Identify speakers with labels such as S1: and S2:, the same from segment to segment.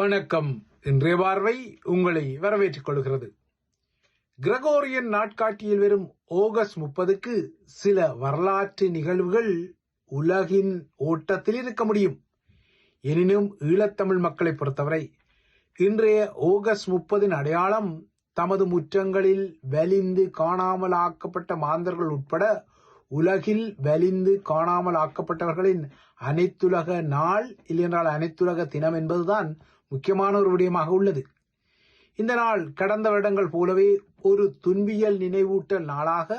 S1: வணக்கம். இன்றைய பார்வை உங்களை வரவேற்றுக் கொள்கிறது. கிரகோரியன் நாட்காட்டியில் வரும் ஆகஸ்ட் முப்பதுக்கு சில வரலாற்று நிகழ்வுகள் உலகின் ஓட்டத்தில் இருக்க முடியும். எனினும் ஈழத்தமிழ் மக்களை பொறுத்தவரை இன்றைய ஆகஸ்ட் முப்பதின் அடையாளம் தமது முற்றங்களில் வலிந்து காணாமல் ஆக்கப்பட்ட மாந்தர்கள் உட்பட உலகில் வலிந்து காணாமல் ஆக்கப்பட்டவர்களின் அனைத்துலக நாள் இல்லையென்றால் அனைத்துலக தினம் என்பதுதான் முக்கியமான ஒரு விடயமாக உள்ளது. இந்த நாள் கடந்த வருடங்கள் போலவே ஒரு துன்பியல் நினைவூட்டல் நாளாக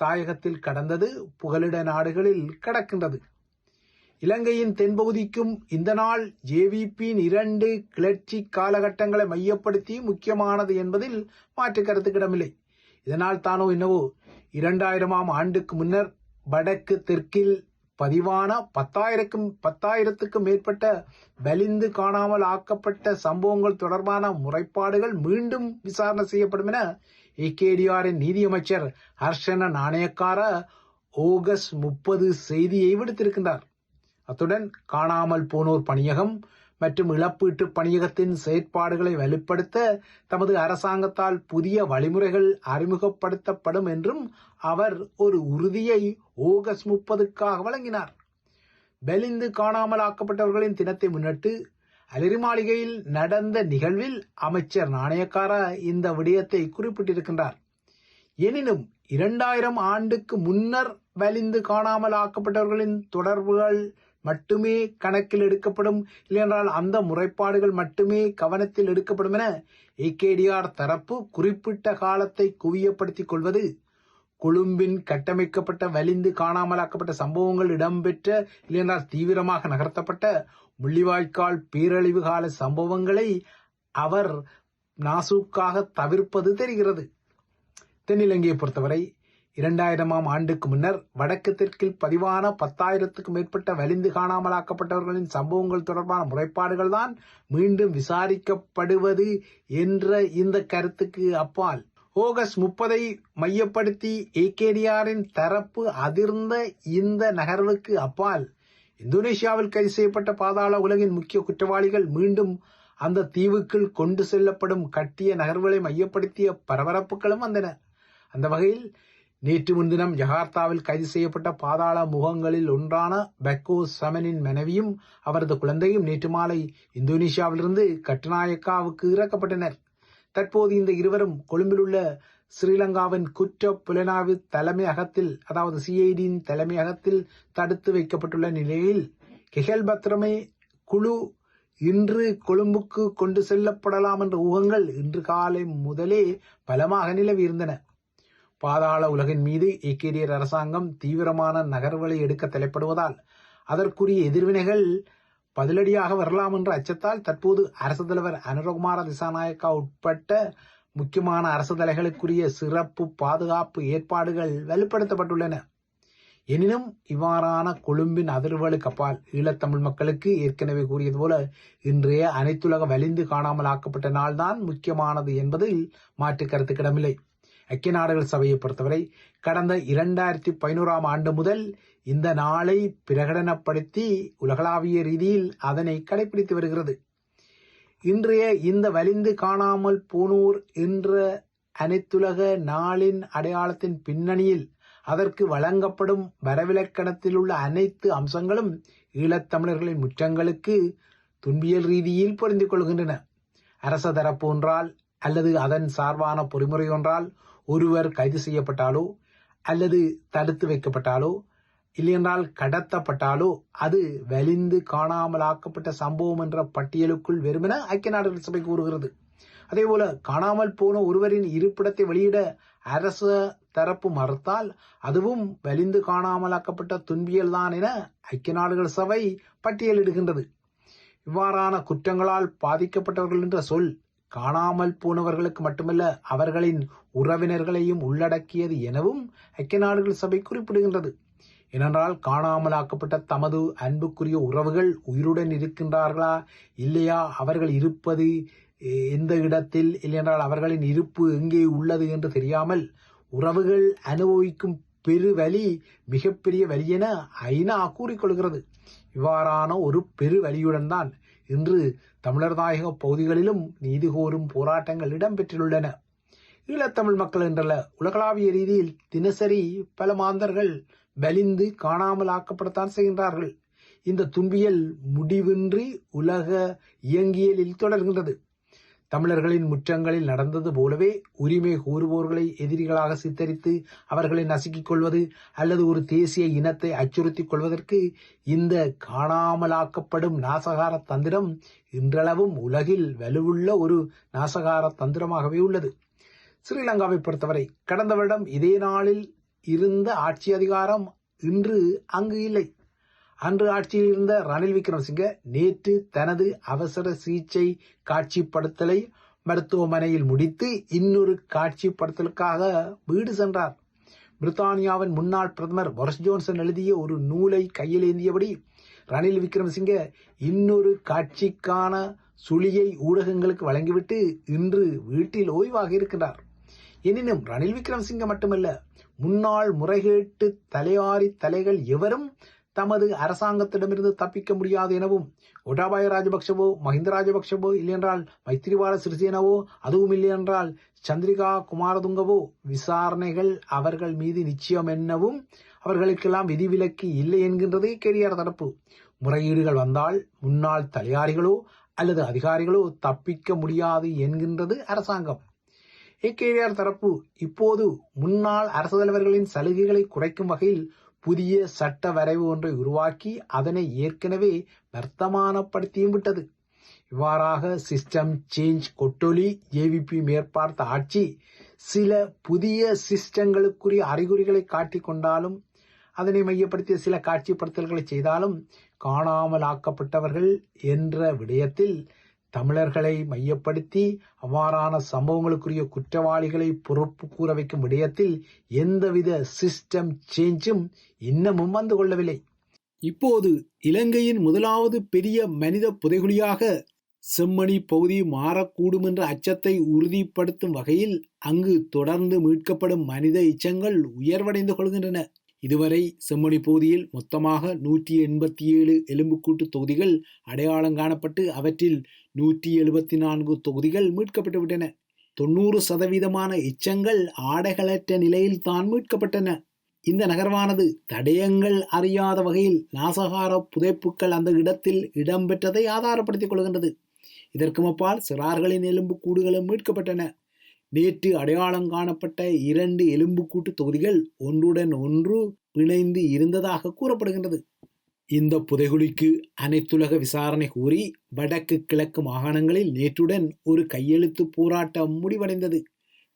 S1: தாயகத்தில் கடந்தது புகலிட நாடுகளில் கடக்கின்றது. இலங்கையின் தென்பகுதிக்கும் இந்த நாள் ஜேவிபியின் இரண்டு கிளர்ச்சி காலகட்டங்களை மையப்படுத்தி முக்கியமானது என்பதில் மாற்று கருத்துக்கிடமில்லை இதனால் தானோ என்னவோ இரண்டாயிரமாம் ஆண்டுக்கு முன்னர் வடக்கு தெற்கில் பதிவான பத்தாயிரக்கும் பத்தாயிரத்துக்கும் மேற்பட்ட வலிந்து காணாமல் ஆக்கப்பட்ட சம்பவங்கள் தொடர்பான முறைப்பாடுகள் மீண்டும் விசாரணை செய்யப்படும் என ஏகேடிஆரின் நீதியமைச்சர் ஹர்ஷன நாணயக்கார ஆகஸ்ட் முப்பது செய்தியை விடுத்திருக்கின்றார். அத்துடன் காணாமல் போனோர் பணியகம் மற்றும் இழப்பீட்டு பணியகத்தின் செயற்பாடுகளை வலுப்படுத்த தமது அரசாங்கத்தால் புதிய வழிமுறைகள் அறிமுகப்படுத்தப்படும் என்றும் அவர் ஒரு உறுதியை ஆகஸ்ட் முப்பதுக்காக வழங்கினார். பெலிந்து காணாமல் ஆக்கப்பட்டவர்களின் தினத்தை முன்னிட்டு அலரி மாளிகையில் நடந்த நிகழ்வில் அமைச்சர் நாணயக்கார இந்த விடயத்தை குறிப்பிட்டிருக்கின்றார். எனினும் இரண்டாயிரம் ஆண்டுக்கு முன்னர் வலிந்து காணாமல் ஆக்கப்பட்டவர்களின் தொடர்புகள் மட்டுமே கணக்கில் எடுக்கப்படும். இல்லையென்றால் அந்த முறைப்பாடுகள் மட்டுமே கவனத்தில் எடுக்கப்படும் என ஏகேடிஆர் தரப்பு குறிப்பிட்ட காலத்தை குவியப்படுத்திக் கொள்வது கொழும்பின் கட்டமைக்கப்பட்ட வலிந்து காணாமலாக்கப்பட்ட சம்பவங்கள் இடம்பெற்ற இல்லையென்றால் தீவிரமாக நகர்த்தப்பட்ட முள்ளிவாய்க்கால் பேரழிவு கால சம்பவங்களை அவர் நாசூக்காக தவிர்ப்பது தெரிகிறது. தென்னிலங்கையை பொறுத்தவரை இரண்டாயிரமாம் ஆண்டுக்கு முன்னர் வடக்கு தெற்கில் பதிவான பத்தாயிரத்துக்கும் மேற்பட்ட வலிந்து காணாமலாக்கப்பட்டவர்களின் சம்பவங்கள் தொடர்பான முறைப்பாடுகள் தான் மீண்டும் விசாரிக்கப்படுவது என்ற இந்த கருத்துக்கு அப்பால். ஆகஸ்ட் முப்பதை மையப்படுத்தி ஏகேடிஆரின் தரப்பு அதிர்ந்த இந்த நகர்வுக்கு அப்பால். இந்தோனேஷியாவில் கைது செய்யப்பட்ட பாதாள உலகின் முக்கிய குற்றவாளிகள் மீண்டும் அந்த தீவுக்குள் கொண்டு செல்லப்படும் கட்டிய நகர்வுகளை மையப்படுத்திய பரபரப்புகளும் வந்தன. அந்த வகையில் நேற்று முன்தினம் ஜகார்த்தாவில் கைது செய்யப்பட்ட பாதாள முகங்களில் ஒன்றான பெக்கோ சமனின் மனைவியும் அவரது குழந்தையும் நேற்று மாலை இந்தோனேஷியாவிலிருந்து கட்டுநாயக்காவுக்கு இறக்கப்பட்டனர். தற்போது இந்த இருவரும் கொழும்பில் உள்ள ஸ்ரீலங்காவின் குற்ற புலனாய்வு தலைமையகத்தில் அதாவது சிஐடியின் தலைமையகத்தில் தடுத்து வைக்கப்பட்டுள்ள நிலையில் கெஹல் பத்ரமே குழு இன்று கொழும்புக்கு கொண்டு செல்லப்படலாம் என்ற ஊகங்கள் இன்று காலை முதலே பலமாக நிலவியிருந்தன பாதாள உலகின் மீது ஏகேடியர் அரசாங்கம் தீவிரமான நகர்வுகளை எடுக்க தலைப்படுவதால் அதற்குரிய எதிர்வினைகள் பதிலடியாக வரலாம் என்ற அச்சத்தால் தற்போது அரசு தலைவர் அனுரகுமார திசாநாயக்கா உட்பட்ட முக்கியமான அரசு தலைகளுக்குரிய சிறப்பு பாதுகாப்பு ஏற்பாடுகள் வலுப்படுத்தப்பட்டுள்ளன. எனினும் இவ்வாறான கொழும்பின் அதிர்வுகளுக்கு அப்பால் ஈழத்தமிழ் மக்களுக்கு ஏற்கனவே கூறியது போல இன்றைய அனைத்துலக வலிந்து காணாமல் ஆக்கப்பட்ட நாள்தான் முக்கியமானது என்பதில் மாற்று கருத்துக்கிடமில்லை ஐக்கிய நாடுகள் சபையை பொறுத்தவரை கடந்த இரண்டாயிரத்தி பதினோராம் ஆண்டு முதல் இந்த நாளை பிரகடனப்படுத்தி உலகளாவிய ரீதியில் அதனை கடைபிடித்து வருகிறது. இன்றைய இந்த வலிந்து காணாமல் போனோர் என்ற அனைத்துலக நாளின் அடையாளத்தின் பின்னணியில் அதற்கு வழங்கப்படும் வரவிலக்கணத்தில் உள்ள அனைத்து அம்சங்களும் ஈழத்தமிழர்களின் முற்றங்களுக்கு துன்பியல் ரீதியில் பொருந்திக் கொள்கின்றன. அரச தரப்பு ஒன்றால் அல்லது அதன் சார்பான பொறிமுறை ஒன்றால் ஒருவர் கைது செய்யப்பட்டாலோ அல்லது தடுத்து வைக்கப்பட்டாலோ இல்லையென்றால் கடத்தப்பட்டாலோ அது வலிந்து காணாமலாக்கப்பட்ட சம்பவம் என்ற பட்டியலுக்குள் வெறுமென ஐக்கிய நாடுகள் சபை கூறுகிறது. அதேபோல காணாமல் போன ஒருவரின் இருப்பிடத்தை வெளியிட அரசு தரப்பு மறுத்தால் அதுவும் வலிந்து காணாமலாக்கப்பட்ட துன்பியல் தான் என ஐக்கிய நாடுகள் சபை பட்டியலிடுகின்றது. இவ்வாறான குற்றங்களால் பாதிக்கப்பட்டவர்கள் என்ற சொல் காணாமல் போனவர்களுக்கு மட்டுமல்ல அவர்களின் உறவினர்களையும் உள்ளடக்கியது எனவும் ஐக்கிய நாடுகள் சபை குறிப்பிடுகின்றது. ஏனென்றால் காணாமலாக்கப்பட்ட தமது அன்புக்குரிய உறவுகள் உயிருடன் இருக்கின்றார்களா இல்லையா? அவர்கள் இருப்பது எந்த இடத்தில்? இல்லையென்றால் அவர்களின் இருப்பு எங்கே உள்ளது என்று தெரியாமல் உறவுகள் அனுபவிக்கும் பெருவலி மிகப்பெரிய வலி என ஐநா கூறிக்கொள்கிறது. இவ்வாறான ஒரு பெரு வலியுடன் தான் இன்று தமிழர் தாயக பகுதிகளிலும் நீதி கோரும் போராட்டங்கள் இடம்பெற்றுள்ளன ஈழத்தமிழ் மக்கள் என்றல்ல உலகளாவிய ரீதியில் தினசரி பல மாந்தர்கள் வலிந்து காணாமல் ஆக்கப்படத்தான் செய்கின்றார்கள். இந்த துன்பியல் முடிவின்றி உலக இயங்கியலில் தொடர்கின்றது. தமிழர்களின் முற்றங்களில் நடந்தது போலவே உரிமை கூறுவோர்களை எதிரிகளாக சித்தரித்து அவர்களை நசுக்கிக் கொள்வது அல்லது ஒரு தேசிய இனத்தை அச்சுறுத்திக் கொள்வதற்கு இந்த காணாமலாக்கப்படும் நாசகார தந்திரம் இன்றளவும் உலகில் வலுவுள்ள ஒரு நாசகார தந்திரமாகவே உள்ளது. ஸ்ரீலங்காவை பொறுத்தவரை கடந்த வருடம் இதே நாளில் இருந்த ஆட்சி அதிகாரம் இன்று அங்கு இல்லை. அன்று ஆட்சியில் இருந்த ரணில் விக்ரமசிங்க நேற்று தனது அவசர சிகிச்சை காட்சிப்படுத்தலை மருத்துவமனையில் முடித்து இன்னொரு காட்சிப்படுத்தலுக்காக வீடு சென்றார். பிரித்தானியாவின் முன்னாள் பிரதமர் பொரிஸ் ஜோன்சன் எழுதிய ஒரு நூலை கையில் ஏந்தியபடி ரணில் விக்ரமசிங்க இன்னொரு காட்சிக்கான சுழியை ஊடகங்களுக்கு வழங்கிவிட்டு இன்று வீட்டில் ஓய்வாக இருக்கின்றார். எனினும் ரணில் விக்ரமசிங்க மட்டுமல்ல முன்னாள் முறைகேட்டு தலையாரி தலைகள் எவரும் தமது அரசாங்கத்திடமிருந்து தப்பிக்க முடியாது எனவும் ஒடாபாய ராஜபக்சவோ மஹிந்த ராஜபக்சவோ இல்லையென்றால் மைத்திரிபால சிறிசேனவோ அதுவும் இல்லையென்றால் சந்திரிகா குமாரதுங்கவோ விசாரணைகள் அவர்கள் மீது நிச்சயம் என்னவும் அவர்களுக்கெல்லாம் விதிவிலக்கு இல்லை என்கின்றது கேடிஆர் தரப்பு. முறையீடுகள் வந்தால் முன்னாள் தலையாரிகளோ அல்லது அதிகாரிகளோ தப்பிக்க முடியாது என்கின்றது அரசாங்கம். ஏகேஆர் தரப்பு இப்போது முன்னாள் அரசு தலைவர்களின் சலுகைகளை குறைக்கும் வகையில் புதிய சட்ட வரைவு ஒன்றை உருவாக்கி அதனை ஏற்கனவே வர்த்தமானப்படுத்தியும் விட்டது. இவ்வாறாக சிஸ்டம் சேஞ்ச் கொட்டொலி ஏவிபி மேற்பார்த்த ஆட்சி சில புதிய சிஸ்டங்களுக்குரிய அறிகுறிகளை காட்டிக் கொண்டாலும் அதனை மையப்படுத்திய சில காட்சிப்படுத்தல்களை செய்தாலும் காணாமல் ஆக்கப்பட்டவர்கள் என்ற விடயத்தில் தமிழர்களை மையப்படுத்தி அவ்வாறான சம்பவங்களுக்குரிய குற்றவாளிகளை பொறுப்பு கூற வைக்கும் விடயத்தில் எந்தவித சிஸ்டம் சேஞ்சும் இன்னமும் வந்து கொள்ளவில்லை. இப்போது இலங்கையின் முதலாவது பெரிய மனித புதைகுழியாக செம்மணி பகுதி மாறக்கூடும் என்ற அச்சத்தை உறுதிப்படுத்தும் வகையில் அங்கு தொடர்ந்து மீட்கப்படும் மனித இச்சங்கள் உயர்வடைந்து கொள்கின்றன. இதுவரை செம்மொழி பகுதியில் மொத்தமாக நூற்றி எண்பத்தி ஏழு எலும்புக்கூட்டு தொகுதிகள் அடையாளம் காணப்பட்டு அவற்றில் நூற்றி எழுபத்தி நான்கு தொகுதிகள் மீட்கப்பட்டுவிட்டன. தொண்ணூறு சதவீதமான எச்சங்கள் ஆடைகளற்ற நிலையில் தான் மீட்கப்பட்டன. இந்த நகர்வானது தடயங்கள் அறியாத வகையில் நாசகார புதைப்புக்கள் அந்த இடத்தில் இடம்பெற்றதை ஆதாரப்படுத்திக் கொள்கின்றது. இதற்கு அப்பால் சிறார்களின் எலும்பு கூடுகளும் மீட்கப்பட்டன. நேற்று அடையாளம் காணப்பட்ட இரண்டு எலும்புக்கூட்டு தொகுதிகள் ஒன்றுடன் ஒன்று பிணைந்து இருந்ததாக கூறப்படுகின்றது. இந்த புதைகுழிக்கு அனைத்துலக விசாரணை கூறி வடக்கு கிழக்கு மாகாணங்களில் நேற்றுடன் ஒரு கையெழுத்து போராட்டம் முடிவடைந்தது.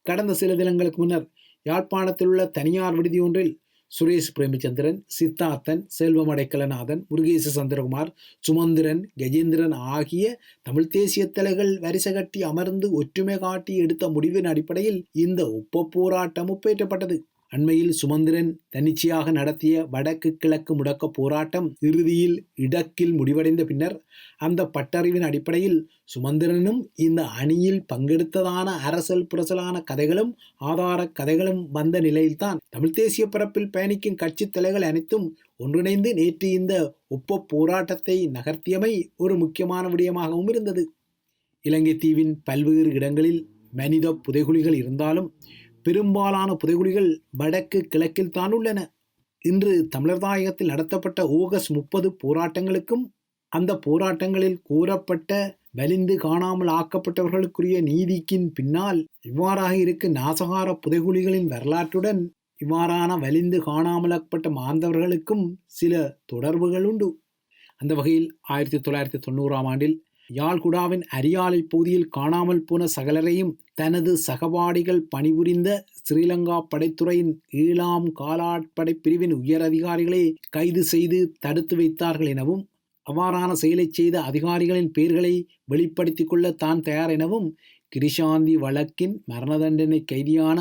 S1: கடந்த சில தினங்களுக்கு முன்னர் யாழ்ப்பாணத்தில் உள்ள தனியார் விடுதி ஒன்றில் சுரேஷ் பிரேமச்சந்திரன் சித்தார்த்தன் செல்வமடைக்கலநாதன் முருகேச சந்திரகுமார் சுமந்திரன் கஜேந்திரன் ஆகிய தமிழ் தேசிய தலைகள் வரிசை கட்டி அமர்ந்து ஒற்றுமை காட்டி எடுத்த முடிவின் அடிப்படையில் இந்த ஒப்ப போராட்டம் ஒப்பேற்றப்பட்டது அண்மையில் சுமந்திரன் தன்னிச்சையாக நடத்திய வடக்கு கிழக்கு முடக்க போராட்டம் இறுதியில் இடக்கில் முடிவடைந்த பின்னர் அந்த பட்டறிவின் அடிப்படையில் சுமந்திரனும் இந்த அணியில் பங்கெடுத்ததான அரசல் புரசலான கதைகளும் ஆதார கதைகளும் வந்த நிலையில்தான் தமிழ் தேசிய பரப்பில் பயணிக்கும் கட்சித் தலைகள் அனைத்தும் ஒன்றிணைந்து நேற்று இந்த ஒப்ப போராட்டத்தை நகர்த்தியமை ஒரு முக்கியமான விடயமாகவும் இருந்தது. இலங்கை தீவின் பல்வேறு இடங்களில் மனித புதைகுழிகள் இருந்தாலும் பெரும்பாலான புதைகுழிகள் வடக்கு கிழக்கில் தான் உள்ளன. இன்று தமிழர் தாயகத்தில் நடத்தப்பட்ட ஆகஸ்ட் முப்பது போராட்டங்களுக்கும் அந்த போராட்டங்களில் கூறப்பட்ட வலிந்து காணாமல் ஆக்கப்பட்டவர்களுக்குரிய நீதிக்கின் பின்னால் இவ்வாறாக இருக்க நாசகார புதைகுழிகளின் வரலாற்றுடன் இவ்வாறான வலிந்து காணாமலாக்கப்பட்ட மாந்தவர்களுக்கும் சில தொடர்புகள் உண்டு அந்த வகையில் ஆயிரத்தி தொள்ளாயிரத்தி தொண்ணூறாம் ஆண்டில் யாழ்குடாவின் அரியாலை பகுதியில் காணாமல் போன சகலரையும் தனது சகபாடிகள் பணிபுரிந்த ஸ்ரீலங்கா படைத்துறையின் ஏழாம் காலாட்படை பிரிவின் உயர் அதிகாரிகளை கைது செய்து தடுத்து வைத்தார்கள் எனவும் அவ்வாறான செயலை செய்த அதிகாரிகளின் பெயர்களை வெளிப்படுத்திக் கொள்ள தான் தயார் எனவும் கிரிஷாந்தி வழக்கின் மரண தண்டனை கைதியான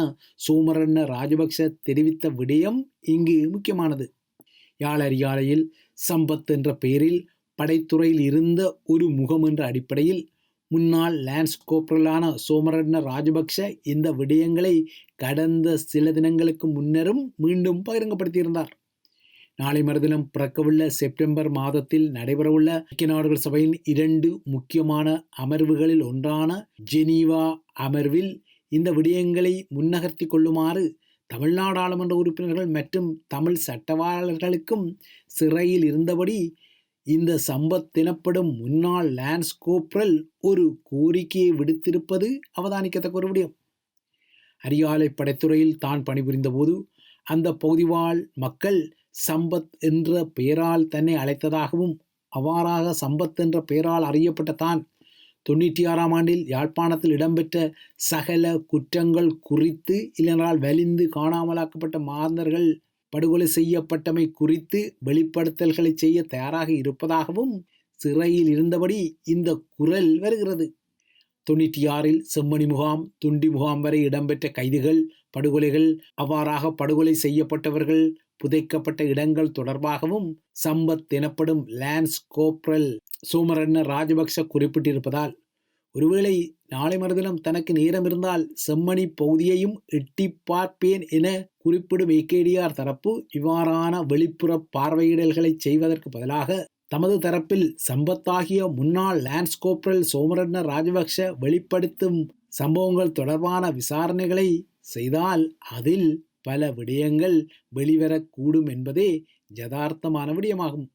S1: சோமரண்ண ராஜபக்ச தெரிவித்த விடயம் இங்கு முக்கியமானது. யாழறியாலையில் சம்பத் என்ற பெயரில் படைத்துறையில் இருந்த ஒரு முகம் என்ற அடிப்படையில் முன்னாள் லான்ஸ் கோப்ரலான சோமரட்ன ராஜபக்ஷ இந்த விடயங்களை கடந்த சில தினங்களுக்கு முன்னரும் மீண்டும் பகிரங்கப்படுத்தியிருந்தார்.
S2: நாளை மறுதினம் பிறக்கவுள்ள செப்டம்பர் மாதத்தில் நடைபெறவுள்ள ஐக்கிய நாடுகள் சபையின் இரண்டு முக்கியமான அமர்வுகளில் ஒன்றான ஜெனீவா அமர்வில் இந்த விடயங்களை முன்னகர்த்தி கொள்ளுமாறு தமிழ்நாடாளுமன்ற உறுப்பினர்கள் மற்றும் தமிழ் சட்டவாளர்களுக்கும் சிறையில் இருந்தபடி இந்த சம்பத் எனப்படும் முன்னாள் லான்ஸ் கோப்ரல் ஒரு கோரிக்கையை விடுத்திருப்பது அவதானிக்கத்தக்க ஒரு விடயம். அரியாலை படைத்துறையில் தான் பணிபுரிந்த போது அந்த பகுதிவாழ் மக்கள் சம்பத் என்ற பெயரால் தன்னை அழைத்ததாகவும் அவ்வாறாக சம்பத் என்ற பெயரால் அறியப்பட்ட தான் தொண்ணூற்றி ஆறாம் ஆண்டில் யாழ்ப்பாணத்தில் இடம்பெற்ற சகல குற்றங்கள் குறித்து இல்லைனால் வலிந்து காணாமலாக்கப்பட்ட மாந்தர்கள் படுகொலை செய்யப்பட்டமை குறித்து வெளிப்படுத்தல்களை செய்ய தயாராக இருப்பதாகவும் சிறையில் இருந்தபடி இந்த குரல் வருகிறது. தொண்ணூற்றி ஆறில் செம்மணி முகாம் துண்டி முகாம் வரை இடம்பெற்ற கைதுகள் படுகொலைகள் அவ்வாறாக படுகொலை செய்யப்பட்டவர்கள் புதைக்கப்பட்ட இடங்கள் தொடர்பாகவும் சம்பத் எனப்படும் லான்ஸ் கோப்ரல் சோமரண்ண ராஜபக்ஷ குறிப்பிட்டிருப்பதால் ஒருவேளை நாளை மறுதினம் தனக்கு நேரம் இருந்தால் செம்மணி பகுதியையும் எட்டி பார்ப்பேன் என குறிப்பிடும் ஏகேடிஆர் தரப்பு இவ்வாறான வெளிப்புற பார்வையிடல்களை செய்வதற்கு பதிலாக தமது தரப்பில் சம்பத்தாகிய முன்னாள் லான்ஸ் கோப்ரல் சோமரண்ண ராஜபக்ஷ வெளிப்படுத்தும் சம்பவங்கள் தொடர்பான விசாரணைகளை செய்தால் அதில் பல விடயங்கள் வெளிவரக்கூடும் என்பதே யதார்த்தமான விடயமாகும்.